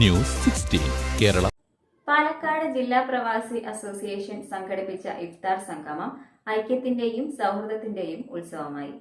News sixteen Kerala. Palakkad ജില്ലാ പ്രവാസി association സംഘടിപ്പിച്ച ഇഫ്താർ സംഗമം ഐക്യത്തിന്റെയും സൗഹൃദത്തിന്റെയും ഉത്സവമായി.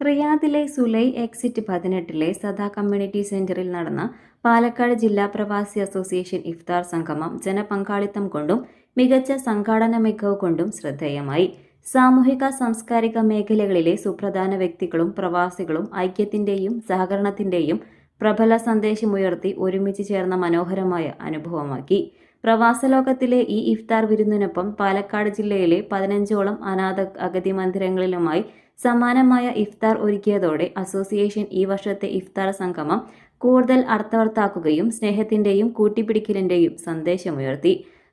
റിയാദിലെ സുലൈ എക്സിറ്റ് പതിനെട്ടിലെ സദാ കമ്മ്യൂണിറ്റി സെന്ററിൽ നടന്ന പാലക്കാട് ജില്ലാ പ്രവാസി അസോസിയേഷൻ ഇഫ്താർ സംഗമം ജനപങ്കാളിത്തം കൊണ്ടും മികച്ച സംഘാടന മികവ് കൊണ്ടും ശ്രദ്ധേയമായി. സാമൂഹിക സാംസ്കാരിക മേഖലകളിലെ സുപ്രധാന വ്യക്തികളും പ്രവാസികളും ഐക്യത്തിന്റെയും സഹകരണത്തിന്റെയും പ്രബല സന്ദേശമുയർത്തി ഒരുമിച്ച് ചേർന്ന മനോഹരമായ അനുഭവമാക്കി. പ്രവാസലോകത്തിലെ ഈ ഇഫ്താർ വിരുന്നിനൊപ്പം പാലക്കാട് ജില്ലയിലെ പതിനഞ്ചോളം അനാഥ അഗതി മന്ദിരങ്ങളിലുമായി സമാനമായ ഇഫ്താർ ഒരുക്കിയതോടെ അസോസിയേഷൻ ഈ വർഷത്തെ ഇഫ്താർ സംഗമം കൂടുതൽ അർത്ഥവർത്താക്കുകയും സ്നേഹത്തിന്റെയും കൂട്ടിപ്പിടിക്കലിന്റെയും സന്ദേശമുയർത്തി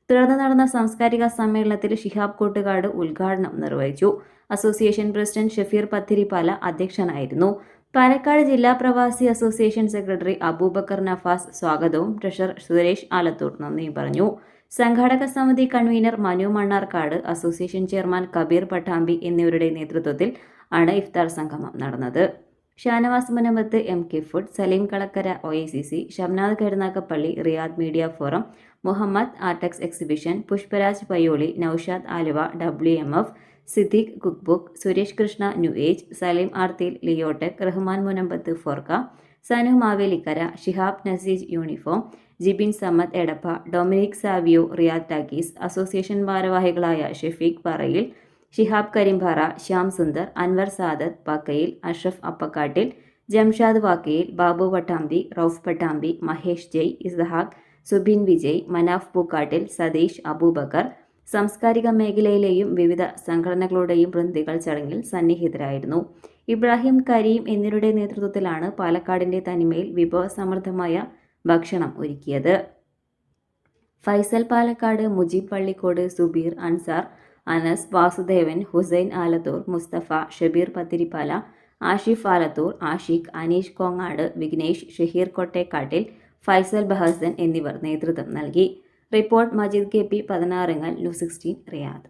തുടർന്ന് നടന്ന സാംസ്കാരിക സമ്മേളനത്തിൽ ഷിഹാബ് കൂട്ടുകാട് ഉദ്ഘാടനം നിർവഹിച്ചു. അസോസിയേഷൻ പ്രസിഡന്റ് ഷഫീർ പത്തിരിപ്പാല അധ്യക്ഷനായിരുന്നു. പാലക്കാട് ജില്ലാ പ്രവാസി അസോസിയേഷൻ സെക്രട്ടറി അബൂബക്കർ നഫാസ് സ്വാഗതവും ട്രഷറർ സുരേഷ് ആലത്തൂർ നന്ദിയും പറഞ്ഞു. സംഘാടക സമിതി convener Manu Mannarkkad association chairman Kabeer Pattambi എന്നിവരുടെ നേതൃത്വത്തിൽ ആണ് ഇഫ്താർ സംഗമം നടന്നത്. Shanavas Munambath M K food Saleem Kalakkara O A C C Shamnath Karunagappally Riyadh media forum Muhammad Artex exhibition Pushparaj Payyoli Noushad Aluva W M F Siddique cookbook Suresh Krishna new age Saleem Arthil Leotech Rahman Munambath Forka Sanu Mavelikkara Shihab Naseej uniform Jibin Sammad Edappa Dominic Savio Riyadh talkies association ഭാരവാഹികളായ ഷെഫീഖ് പറയിൽ ഷിഹാബ് കരിംപാറ ശ്യാം സുന്ദർ അൻവർ സാദത്ത് പക്കയിൽ അഷ്റഫ് അപ്പക്കാട്ടിൽ ജംഷാദ് വാക്കയിൽ ബാബു പട്ടാമ്പി റൌഫ് പട്ടാമ്പി മഹേഷ് ജയ് ഇസ്ഹാഖ് സുബിൻ വിജയ് മനാഫ് പൂക്കാട്ടിൽ സതീഷ് അബൂബക്കർ സാംസ്കാരിക മേഖലയിലെയും വിവിധ സംഘടനകളുടെയും പ്രതിനിധികൾ ചടങ്ങിൽ സന്നിഹിതരായിരുന്നു. ഇബ്രാഹിം കരീം എന്നിവരുടെ നേതൃത്വത്തിലാണ് പാലക്കാടിന്റെ തനിമയിൽ വിഭവസമൃദ്ധമായ ഭക്ഷണം ഒരുക്കിയത്. ഫൈസൽ പാലക്കാട് മുജീബ് പള്ളിക്കോട് സുബീർ അൻസാർ അനസ് വാസുദേവൻ ഹുസൈൻ ആലത്തൂർ മുസ്തഫ ഷബീർ പത്തിരിപ്പാല ആഷിഫ് ആലത്തൂർ ആഷിഖ് അനീഷ് കോങ്ങാട് വിഘ്നേഷ് ഷഹീർ കൊട്ടേക്കാട്ടിൽ ഫൈസൽ ബഹസൻ എന്നിവർ നേതൃത്വം നൽകി. റിപ്പോർട്ട് മജീദ് കെ പി പതിനാറുങ്ങൽ ന്യൂസ് സിക്സ്റ്റീൻ റിയാദ്.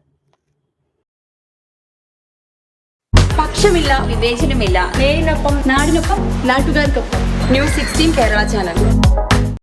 പക്ഷമില്ല വിവേചനമില്ല. നേരിനൊപ്പം നാടിനൊപ്പം നാട്ടുകാർക്കൊപ്പം. News sixteen Kerala channel.